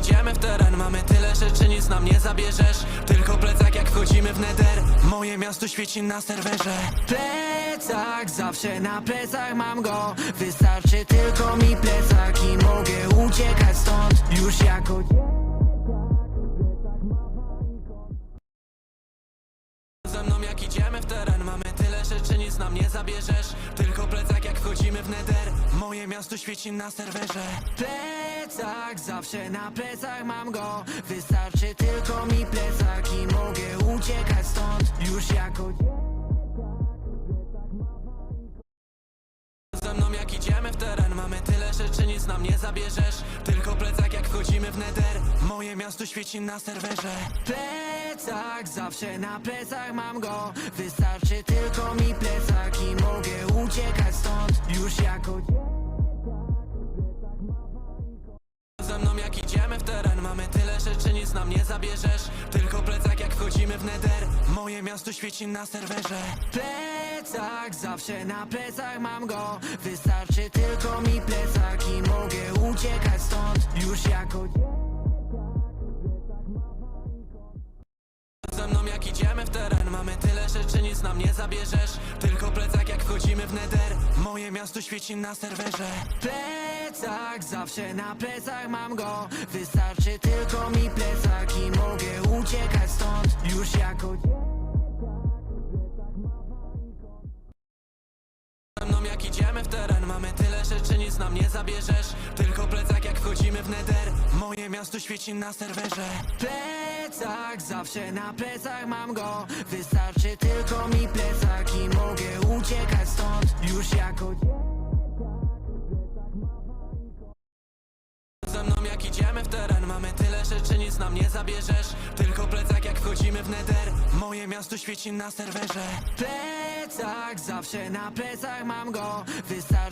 idziemy w teren Mamy tyle rzeczy, nic nam nie zabierzesz. Tylko plecak jak wchodzimy w neder Moje miasto świeci na serwerze. Plecak, zawsze na plecach mam go. Wystarczy tylko mi plecak i mogę uciekać stąd. Już jako Ze mną jak idziemy w teren Mamy tyle rzeczy, nic nam nie zabierzesz. Tylko plecak jak wchodzimy w neder Moje miasto świeci na serwerze. Plecak, zawsze na plecach mam go. Wystarczy tylko mi plecak i mogę uciekać stąd. Już jako Ze mną jak idziemy w teren Mamy tyle rzeczy, nic nam nie zabierzesz. Tylko plecak jak wchodzimy w neder Moje miasto świeci na serwerze. Plecak, zawsze na plecach mam go. Wystarczy nic nam nie zabierzesz. Tylko plecak jak wchodzimy w neder. Moje miasto świeci na serwerze. Plecak, zawsze na plecach mam go. Wystarczy tylko mi plecak i mogę uciekać stąd. Już jako Ze mną jak idziemy w teren. Mamy tyle rzeczy, nic nam nie zabierzesz. Tylko plecak jak wchodzimy w neder. Moje miasto świeci na serwerze. Plecak, zawsze na plecach mam go. Wystarczy tylko mi plecak i mogę uciekać stąd. Już jako mną jak idziemy w teren Mamy tyle rzeczy, nic nam nie zabierzesz. Tylko plecak jak wchodzimy w neder Moje miasto świeci na serwerze. Plecak, zawsze na plecach mam go. Wystarczy tylko mi plecak idziemy w teren Mamy tyle rzeczy, nic nam nie zabierzesz. Tylko plecak jak wchodzimy w neder. Moje miasto świeci na serwerze. Plecak, zawsze na plecach mam go. Wystarczy